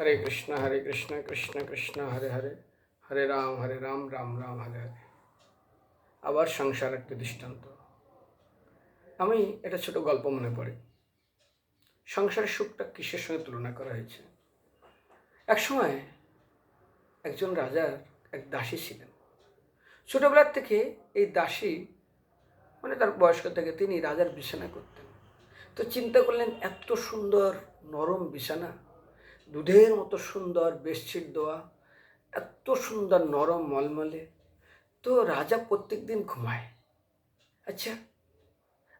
হরে কৃষ্ণ হরে কৃষ্ণ কৃষ্ণ কৃষ্ণ, হরে হরে হরে রাম হরে রাম রাম রাম, হরে হরে। আবার সংসার একটি দৃষ্টান্ত। আমি এটা ছোট গল্প মনে পড়ে। সংসারের সুখটা কিসের সঙ্গে তুলনা করা হয়েছে? এক সময় একজন রাজার এক দাসী ছিলেন। ছোটবেলার থেকে এই দাসী মানে তার বয়স্ক থেকে তিনি রাজার বিছানা করতেন। তো চিন্তা করলেন, এত সুন্দর নরম বিছানা দুধের মতো সুন্দর বেডশিট দেওয়া, এত সুন্দর নরম মলমলে। তো রাজা প্রত্যেক দিন ঘুমায়। আচ্ছা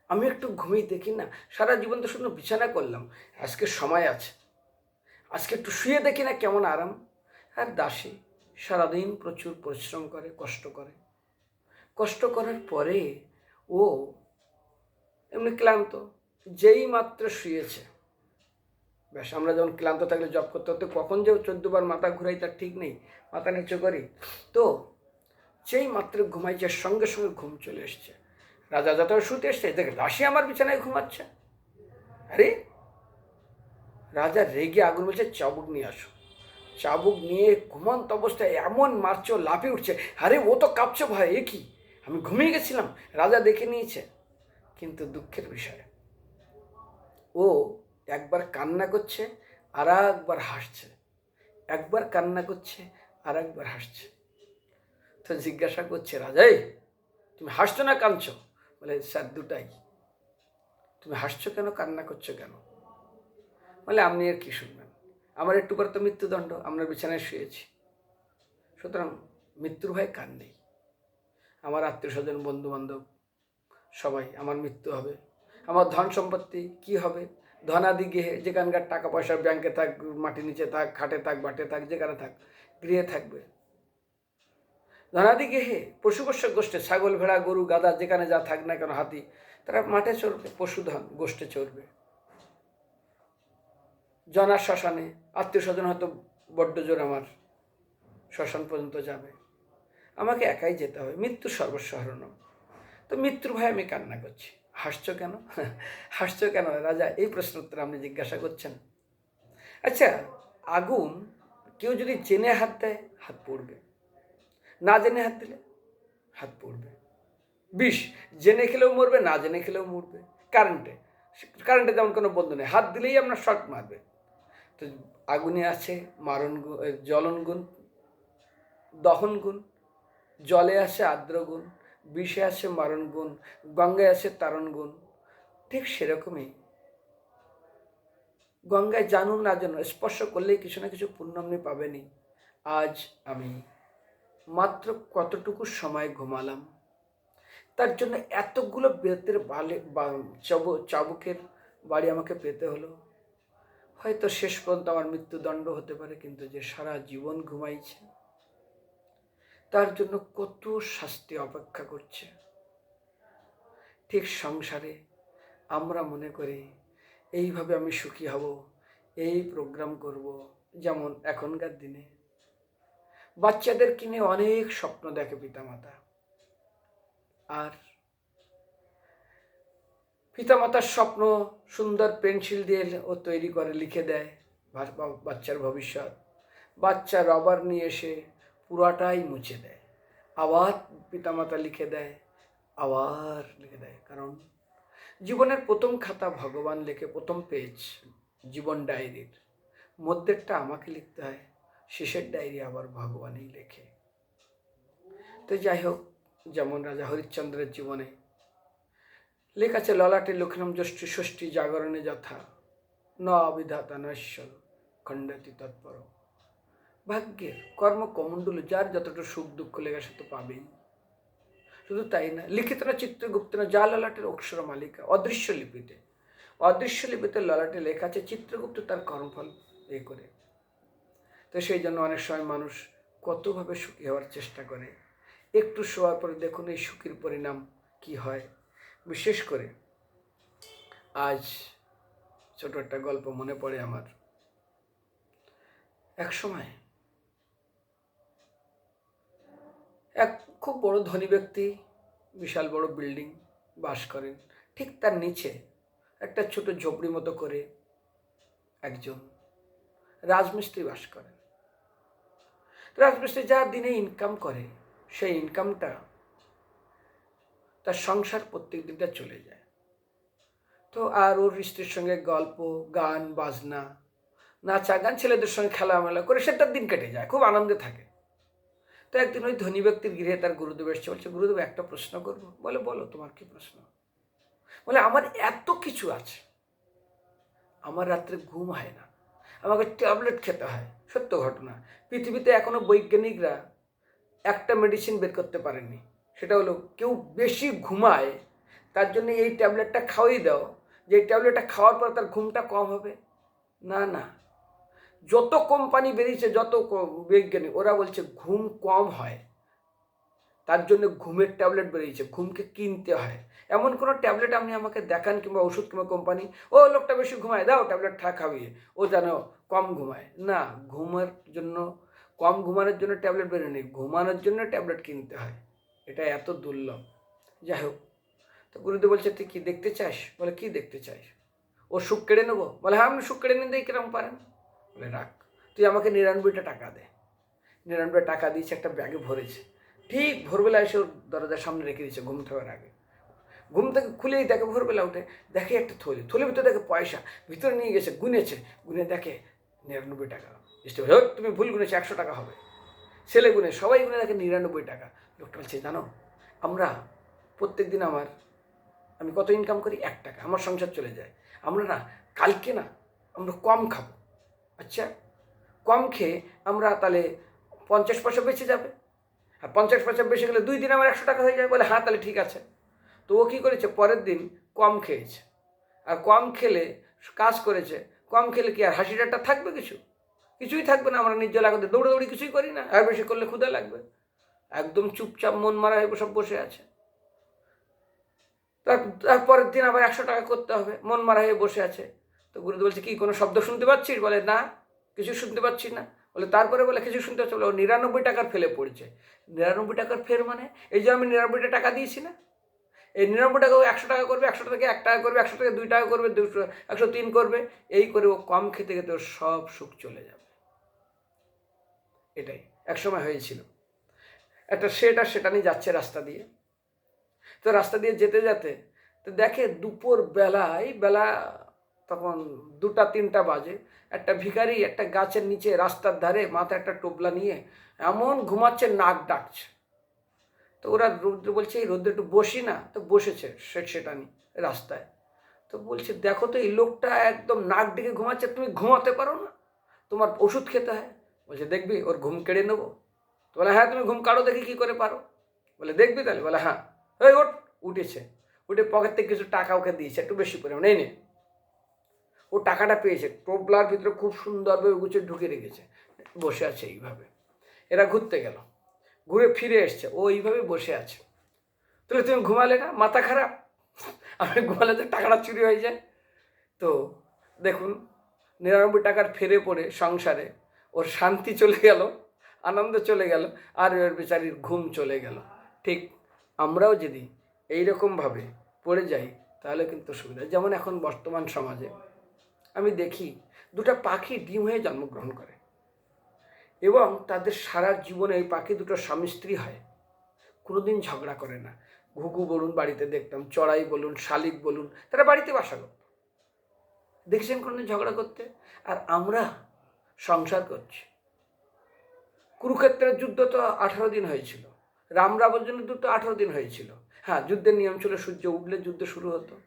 আমি একটু ঘুমিয়ে দেখি না? সারা জীবন তো শুধু বিছানা করলাম। আজকে সময় আছে। আজকে একটু শুয়ে দেখি না কেমন আরাম। আর দাসী সারাদিন প্রচুর পরিশ্রম করে, কষ্ট করে। কষ্ট করার পরে ও এমনি ক্লান্ত, যেই মাত্র শুয়েছে। ব্যাস, আমরা যখন ক্লান্ত থাকলে জব করতে হতে কখন যে চোদ্দবার মাথা ঘুরাই তার ঠিক নেই, মাথা নিচু করি। তো যেই মাত্র ঘুমাইছে, সঙ্গে সঙ্গে ঘুম চলে এসছে। রাজা যত শুতে এসছে দেখে দাসী আমার বিছানায় ঘুমাচ্ছে। আরে, রাজা রেগে আগুন বলছে, চাবুক নিয়ে আসো। চাবুক নিয়ে ঘুমন্ত অবস্থায় এমন মারছে ও লাফিয়ে উঠছে, আরে, ও তো কাঁপছে ভয়, এ কি? আমি ঘুমিয়ে গেছিলাম, রাজা দেখে নিয়েছে। কিন্তু দুঃখের বিষয়, ও একবার কান্না করছে আর একবার হাসছে। একবার কান্না করছে আর একবার হাসছে। তো জিজ্ঞাসা করছে রাজাই তুমি হাসছো না কাঁদছো? বলে, স্যার, দুটাই। তুমি হাসছো কেন, কান্না করছ কেন? বলে, আপনি আর কি শুনবেন? আমার একটু পরে তো মৃত্যুদণ্ড, আমরা বিছানায় শুয়েছি। সুতরাং মৃত্যুর ভয় কান নেই। আমার আত্মীয় স্বজন বন্ধু বান্ধব সবাই, আমার মৃত্যু হবে। আমার ধন সম্পত্তি কি হবে? ধনাদি গৃহে যেখানকার টাকা পয়সা ব্যাংকে থাক মাটি নিচে থাক, খাটে থাক, বাটে থাক, যেখানে থাক, গৃহে থাকবে। ধনাদি গৃহে পশু পোষ্য গোষ্ঠে, ছাগল, ভেড়া, গরু গাদা যেখানে যা থাক না কেন হাতি, তারা মাঠে চড়বে, পশুধন গোষ্ঠে চড়বে। জনার শ্মশানে, আত্মীয় স্বজন হয়তো বড্ড জোর আমার শ্মশান পর্যন্ত যাবে। আমাকে একাই যেতে হবে মৃত্যু সর্বস্ব হারানো। তো মৃত্যুর ভয়ে আমি কান্না করছি। হাসছো কেন? হাসছো কেন? রাজা, এই প্রশ্ন উত্তর আপনি জিজ্ঞাসা করছেন। আচ্ছা আগুন কেউ যদি জেনে হাত দেয়, হাত পড়বে। না জেনে হাত দিলে, হাত পড়বে। বিষ জেনে খেলেও মরবে, না জেনে খেলেও মরবে। কারেন্টে কারেন্টে যেমন কোনো বন্ধু নেই। হাত দিলেই আপনার শর্ট মারবে। তো আগুনে আছে মারণ জ্বলন গুণ, দহন গুণ, জলে আছে আর্দ্র গুণ বিষে আছে মারণ গুণ, গঙ্গায় আছে তারণ গুণ। ঠিক সেরকমই। গঙ্গায় জানুন না জানুন স্পর্শ করলেই কিছু না কিছু পুণ্য পাবেনই। আজ আমি মাত্র কতটুকু সময় ঘুমালাম? তার জন্য এতগুলো বেতের বালে চাবু, চাবুকের বাড়ি আমাকে পেতে হলো। হয়তো শেষ পর্যন্ত আমার মৃত্যুদণ্ড হতে পারে, কিন্তু যে সারা জীবন ঘুমাইছে। তার জন্য কত শাস্তি অপেক্ষা করছে। ঠিক সংসারে আমরা মনে করি, এইভাবে আমি সুখী হব, এই প্রোগ্রাম করব, যেমন এখনকার দিনে। বাচ্চাদের কিনে অনেক স্বপ্ন দেখে পিতামাতা। আর পিতামাতার স্বপ্ন সুন্দর পেন্সিল দিয়ে ও তৈরি করে লিখে দেয় বাচ্চার ভবিষ্যৎ। বাচ্চা রবার নিয়ে এসে পুরাটাই মুছে দেয়। আবার পিতামাতা লিখে দেয়, আবার লিখে দেয়। কারণ জীবনের প্রথম খাতা ভগবান লেখে, প্রথম পেজ জীবন ডায়েরির। মধ্যেরটা আমাকে লিখতে হয়, শেষের ডায়েরি আবার ভগবানই লেখে। তো যাই হোক, যেমন রাজা হরিশ্চন্দ্রের জীবনে লেখা আছে ললাটে লক্ষ্মীনাম জ্যৈষ্ঠী ষষ্ঠী জাগরণে যথা, ন অবিধাতা নশ্বর খণ্ডাতি তৎপর। ভাগ্যের কর্ম কমণ্ডল, যার যতটা সুখ দুঃখ লেগে সে তো পাবেই। শুধু তাই না, লিখিত না, চিত্রগুপ্ত না, যা ললাটের অক্ষর মালিকা, অদৃশ্য লিপিতে। অদৃশ্য লিপিতে ললাটে লেখা আছে, চিত্রগুপ্ত তার কর্মফল এ করে। তো সেই জন্য অনেক সময় মানুষ কতভাবে সুখী হওয়ার চেষ্টা করে। একটু শোয়ার পরে দেখুন এই সুখের পরিণাম কি হয়। বিশেষ করে আজ ছোট একটা গল্প মনে পড়ে আমার। এক সময় এক খুব বড় ধনী ব্যক্তি, বিশাল বড় বিল্ডিং বাস করেন। ঠিক তার নিচে একটা ছোট ঝোপড়ি মতো করে একজন রাজমিস্ত্রি বাস করেন। রাজমিস্ত্রি যা দিনে ইনকাম করে, সেই ইনকামটা তার সংসার প্রত্যেক দিনটা চলে যায়। তো আর ওর স্ত্রীর সঙ্গে গল্প, গান, বাজনা, নাচা, গান ছেলেদের সঙ্গে খেলামেলা করে সে তার দিন কেটে যায়, খুব আনন্দে থাকে। তো একদিন ওই ধনী ব্যক্তির গৃহে তার গুরুদেব এসছে, বলছে, গুরুদেব, একটা প্রশ্ন করব। বলে, বলো, তোমার কি প্রশ্ন? বলে, আমার এত কিছু আছে, আমার রাত্রে ঘুম হয় না, আমাকে ট্যাবলেট খেতে হয়, সত্য ঘটনা। পৃথিবীতে এখনও বৈজ্ঞানিকরা একটা মেডিসিন বের করতে পারেননি, সেটা হলো কেউ বেশি ঘুমায়, তার জন্য এই ট্যাবলেটটা খাওয়াই দাও, যে ট্যাবলেটটা খাওয়ার পর তার ঘুমটা কম হবে। না না যত কোম্পানি বেরিয়েছে, যত বৈজ্ঞানিক ওরা বলছে ঘুম কম হয়। তার জন্য ঘুমের ট্যাবলেট বেরিয়েছে, ঘুমকে কিনতে হয়। এমন কোনো ট্যাবলেট আপনি আমাকে দেখান কিংবা ওষুধ কিংবা কোম্পানি ও, লোকটা বেশি ঘুমায়, দাও ট্যাবলেট খা খাবিয়ে। ও যেন কম ঘুমায়। না, ঘুমের জন্য, কম ঘুমানোর জন্য ট্যাবলেট বেরোয়নি ঘুমানোর জন্য ট্যাবলেট কিনতে হয়। এটা এত দুর্লভ। যাই হোক, তো গুরুদেব বলছে, তুই কী দেখতে চাস? বলে, কি দেখতে চাস ও সুখ কেড়ে নেব? বলে হ্যাঁ আপনি সুখ কেড়ে নিতে কিরম পারেন? বলে, রাখ, তুই আমাকে নিরানব্বইটা টাকা দে। নিরানব্বই টাকা দিয়েছে, একটা ব্যাগে ভরেছে। ঠিক ভোরবেলা এসে ওর দরজার সামনে রেখে দিয়েছে, ঘুম থাকার আগে। ঘুম থেকে খুলেই দেখে ভোরবেলা উঠে, দেখে একটা থলি। থলির ভিতরে দেখে পয়সা, ভিতরে নিয়ে গেছে, গুনেছে। গুনে দেখে নিরানব্বই টাকা। বুঝতে হোক তুমি ভুল গুনেছে, একশো টাকা হবে। ছেলে গুনে, সবাই গুনে দেখে নিরানব্বই টাকা। লোকটা বলছে, জানো, আমরা প্রত্যেক দিন আমার, আমি কত ইনকাম করি? এক টাকা। আমার সংসার চলে যায়। আমরা না, কালকে না, আমরা কম খাব। আচ্ছা কম খেয়ে আমরা তাহলে পঞ্চাশ পয়সা বেঁচে যাবে। আর পঞ্চাশ পয়সা বেশি গেলে দুই দিন আমার একশো টাকা হয়ে যাবে বলে হ্যাঁ তাহলে ঠিক আছে। তো ও কী করেছে? পরের দিন কম খেয়েছে। আর কম খেলে কাজ করেছে। কম খেলে কি আর হাসি ঠাট্টা থাকবে কিছু? কিছুই থাকবে না, আমরা নির্জল আগতে দৌড়াদৌড়ি কিছুই করি না। আর বেশি করলে ক্ষুদা লাগবে। একদম চুপচাপ মন মারা হয়ে সব বসে আছে। তার তারপরের দিন আবার একশো টাকা করতে হবে। মন মারা হয়ে বসে আছে। তো গুরুদেব বলছে, কি, কোনো শব্দ শুনতে পাচ্ছিস? বলে, না, কিছু শুনতে পাচ্ছি না। বলে, তারপরে বলে, কিছু শুনতে পাচ্ছি বলে, ও নিরানব্বই টাকার ফেলে পড়েছে। নিরানব্বই টাকার ফের মানে এই যে আমি নিরানব্বইটা টাকা দিয়েছি না, এই নিরানব্বই টাকা একশো টাকা করবে, একশো টাকা এক টাকা করবে, একশো টাকা দুই টাকা করবে, দুশো, একশো তিন করবে। এই করে ও কম খেতে খেতে ওর সব সুখ চলে যাবে। এটাই, একসময় হয়েছিল। একটা সেট আর সেটা নিয়ে যাচ্ছে রাস্তা দিয়ে। তো রাস্তা দিয়ে যেতে যেতে, তো দেখে দুপুর বেলায়, বেলা তখন দুটা তিনটা বাজে। একটা ভিখারি একটা গাছের নিচে রাস্তার ধারে মাথায় একটা টোপলা নিয়ে এমন ঘুমাচ্ছে, নাক ডাকছে। তো ওরা রৌদ্র বলছে, এই রৌদ্র, একটু বসি না? তো বসেছে সেটা নি রাস্তায়। তো বলছে, দেখো তো, এই লোকটা একদম নাক ডেকে ঘুমাচ্ছে, তুমি ঘুমাতে পারো না। তোমার ওষুধ খেতে হয়। বলছে, দেখবি, ওর ঘুম কেড়ে নেব। তো বলে হ্যাঁ তুমি ঘুম কাড়ো দেখি কী করে পারো? বলে, দেখবি তাহলে? বলে হ্যাঁ। ওই ওঠ, উঠেছে। উঠে পকেট থেকে কিছু টাকা ওকে দিয়েছে, একটু বেশি পরিমাণ, এই নে। ও টাকাটা পেয়েছে। টোপলার ভিতরে খুব সুন্দরভাবে গুছিয়ে ঢুকে রেখেছে। বসে আছে এইভাবে। এরা ঘুরতে গেল। ঘুরে ফিরে এসছে। ও এইভাবে বসে আছে। তাহলে তুমি ঘুমালে না? মাথা খারাপ? আমি ঘুমালে তো টাকাটা চুরি হয়ে যায়। তো দেখুন, নিরানব্বই টাকার ফেরে পড়ে সংসারে। ওর শান্তি চলে গেল, আনন্দ চলে গেল, আর ওর বেচারির ঘুম চলে গেল। ঠিক আমরাও যদি এইরকমভাবে পড়ে যাই, তাহলে কিন্তু সুবিধা যেমন এখন বর্তমান সমাজে। আমি দেখি দুটো পাখি ডিম হয়ে জন্মগ্রহণ করে। এবং তাদের সারা জীবনে এই পাখি দুটো স্বামী স্ত্রী হয়। কোনোদিন ঝগড়া করে না। ঘুঘু বলুন, বাড়িতে দেখতাম, চড়াই বলুন, শালিক বলুন, তারা বাড়িতে বাসা করত দেখছেন কোনোদিন ঝগড়া করতে? আর আমরা সংসার করছি। কুরুক্ষেত্রের যুদ্ধ তো আঠারো দিন হয়েছিল। রাম রাবণের যুদ্ধ আঠারো দিন হয়েছিল। হ্যাঁ যুদ্ধের নিয়ম ছিল সূর্য উঠলে যুদ্ধ শুরু হতো।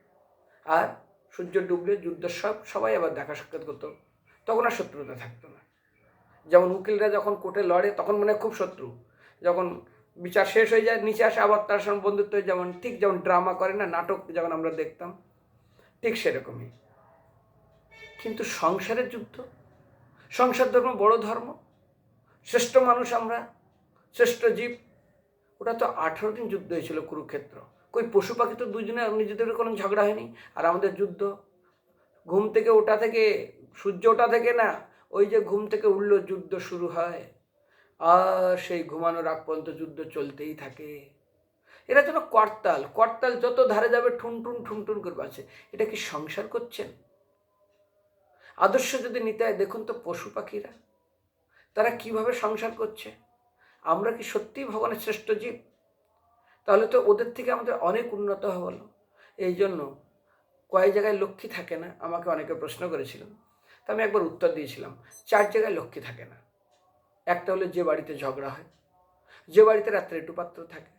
আর সূর্য ডুবলে যুদ্ধ সব সবাই আবার দেখা সাক্ষাৎ করতো। তখন আর শত্রুতা থাকতো না। যেমন উকিলরা যখন কোর্টে লড়ে, তখন মনে খুব শত্রু। যখন বিচার শেষ হয়ে যায়, নিচে আসে আবার তার সঙ্গে বন্ধুত্ব যেমন ঠিক যেমন ড্রামা করে না, নাটক যখন আমরা দেখতাম, ঠিক সেরকমই। কিন্তু সংসারের যুদ্ধ? সংসার ধর্ম বড় ধর্ম। শ্রেষ্ঠ মানুষ আমরা, শ্রেষ্ঠ জীব। ওটা তো আঠারো দিন যুদ্ধ হয়েছিল কুরুক্ষেত্র। কই, পশু পাখি তো দুজনে নিজেদের কোনো ঝগড়া হয়নি? আর আমাদের যুদ্ধ। ঘুম থেকে ওটা থেকে, সূর্য ওটা থেকে না, ওই যে ঘুম থেকে উঠল যুদ্ধ শুরু হয়। আর সেই ঘুমানোর আগ পর্যন্ত যুদ্ধ চলতেই থাকে। এরা যেন করতাল করতাল যত ধারে যাবে ঠুন ঠুন ঠুন ঠুন করবে আছে এটা কি সংসার করছেন? আদর্শ যদি নিতে হয়, দেখুন তো পশু পাখিরা। তারা কীভাবে সংসার করছে? আমরা কি সত্যিই ভগবানের শ্রেষ্ঠ জীব? তাহলে তো ওদের থেকে আমাদের অনেক উন্নত হলো। এই জন্য কয়েক জায়গায় লক্ষ্মী থাকে না, আমাকে অনেকে প্রশ্ন করেছিলেন তা আমি একবার উত্তর দিয়েছিলাম, চার জায়গায় লক্ষ্মী থাকে না। একটা হলো যে বাড়িতে ঝগড়া হয়, যে বাড়িতে রাত্রে টুপাত্র থাকে,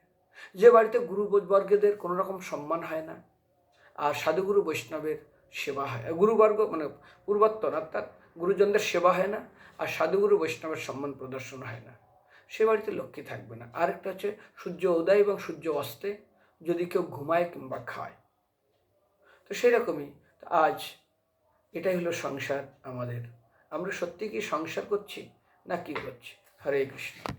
যে বাড়িতে গুরু বর্গদের কোনো রকম সম্মান হয় না, আর সাধুগুরু বৈষ্ণবের সেবা হয়। গুরুবর্গ মানে পূর্বত্তর অর্থাৎ গুরুজনদের সেবা হয় না, আর সাধুগুরু বৈষ্ণবের সম্মান প্রদর্শন হয় না। সে বাড়িতে লক্ষ্মী থাকবে না। আরেকটা হচ্ছে সূর্য উদয় এবং সূর্য অস্তে যদি কেউ ঘুমায় কিংবা খায়। তো সেই রকমই আজ এটাই হলো সংসার আমাদের। আমরা সত্যি কি সংসার করছি না কি করছি? হরে কৃষ্ণ।